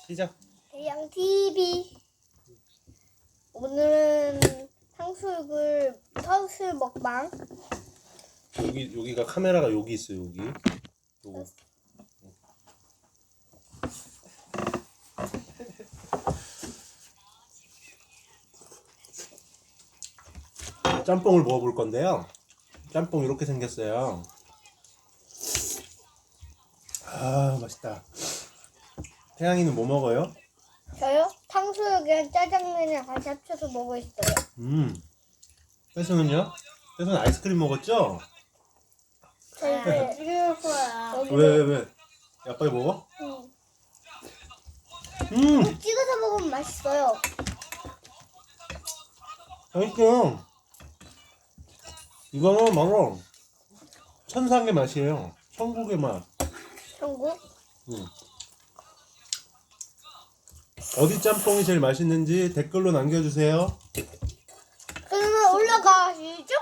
시작. 대양 TV. 오늘은 탕수육을 탕수육 먹방. 여기 여기가 카메라가 여기 있어요. 여기. 요거. 짬뽕을 먹어볼 건데요. 짬뽕 이렇게 생겼어요. 아 맛있다. 태양이는 뭐 먹어요? 저요? 탕수육이랑 짜장면이랑 같이 합쳐서 먹고 있어요. 음. 혜수는요? 혜수는 아이스크림 먹었죠? 저 이제 찍어서야. 여기 왜 왜? 야 빨리 먹어? 음. 음 찍어서 먹으면 맛있어요. 맛있죠? 이거는 바로 천상의 맛이에요. 천국의 맛. 천국? 음. 어디 짬뽕이 제일 맛있는지 댓글로 남겨주세요. 그러면 올라가시죠?